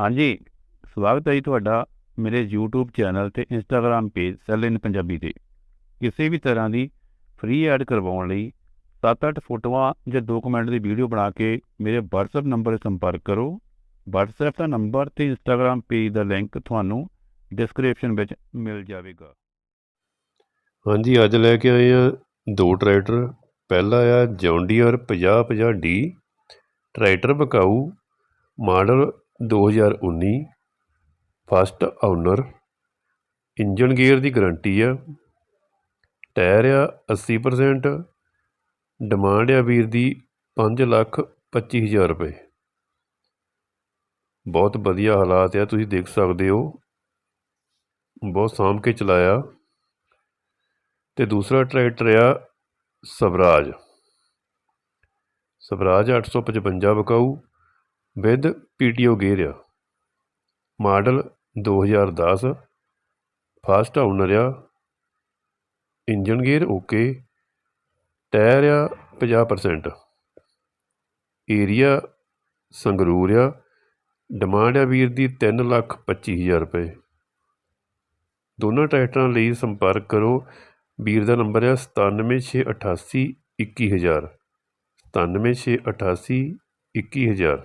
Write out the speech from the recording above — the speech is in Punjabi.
ਹਾਂਜੀ, ਸਵਾਗਤ ਹੈ ਜੀ ਤੁਹਾਡਾ ਮੇਰੇ YouTube ਚੈਨਲ ਤੇ Instagram page sale in Punjabi ਤੇ। ਕਿਸੇ ਵੀ ਤਰ੍ਹਾਂ ਦੀ ਫ੍ਰੀ ਐਡ ਕਰਵਾਉਣ ਲਈ 7-8 ਫੋਟੋਆਂ ਜਾਂ 2 ਦੀ ਵੀਡੀਓ ਬਣਾ ਕੇ ਮੇਰੇ WhatsApp ਨੰਬਰ 'ਤੇ ਸੰਪਰਕ ਕਰੋ। WhatsApp ਦਾ ਨੰਬਰ ਤੇ Instagram ਪੇਜ ਦਾ ਲਿੰਕ ਤੁਹਾਨੂੰ ਡਿਸਕ੍ਰਿਪਸ਼ਨ ਵਿੱਚ ਮਿਲ ਜਾਵੇਗਾ। ਹਾਂਜੀ, ਅੱਜ ਲੈ ਕੇ ਆਏ ਆ ਦੋ ਟਰੈਕਟਰ ਪਹਿਲਾ ਆ John Deere 5050D tractor ਬਕਾਊ model 2019 first owner engine gear ਦੀ ਗਰੰਟੀ ਆ ਟਾਇਰ ਆ 80% ਡਿਮਾਂਡ ਆ ਵੀਰ ਦੀ ਪੰਜ ਲੱਖ ਪੱਚੀ ਹਜ਼ਾਰ ਰੁਪਏ। ਬਹੁਤ ਵਧੀਆ ਹਾਲਾਤ ਆ, ਤੁਸੀਂ ਦੇਖ ਸਕਦੇ ਹੋ। ਬਹੁਤ ਸਾਂਭ ਕੇ ਚਲਾਇਆ। ਤੇ ਦੂਸਰਾ ਟਰੈਕਟਰ ਆ ਸਵਰਾਜ। ਸਵਰਾਜ 855 ਬਕਾਊ। ਵਿਦ ਪੀਟੀਓ ਗੇਅਰ ਆ ਮਾਡਲ 2010 ਫਸਟ ਓਨਰ ਆ ਇੰਜਨ ਗੇਅਰ ਓਕੇ। ਟਾਇਰ ਆ 50% ਏਰੀਆ ਸੰਗਰੂਰ ਆ ਡਿਮਾਂਡ ਆ ਵੀਰ ਦੀ ਤਿੰਨ ਲੱਖ ਪੱਚੀ ਹਜ਼ਾਰ ਰੁਪਏ। ਦੋਨਾਂ ਟਰੈਕਟਰਾਂ ਲਈ ਸੰਪਰਕ ਕਰੋ। ਵੀਰ ਦਾ ਨੰਬਰ ਹੈ 97688 21000 97688 21000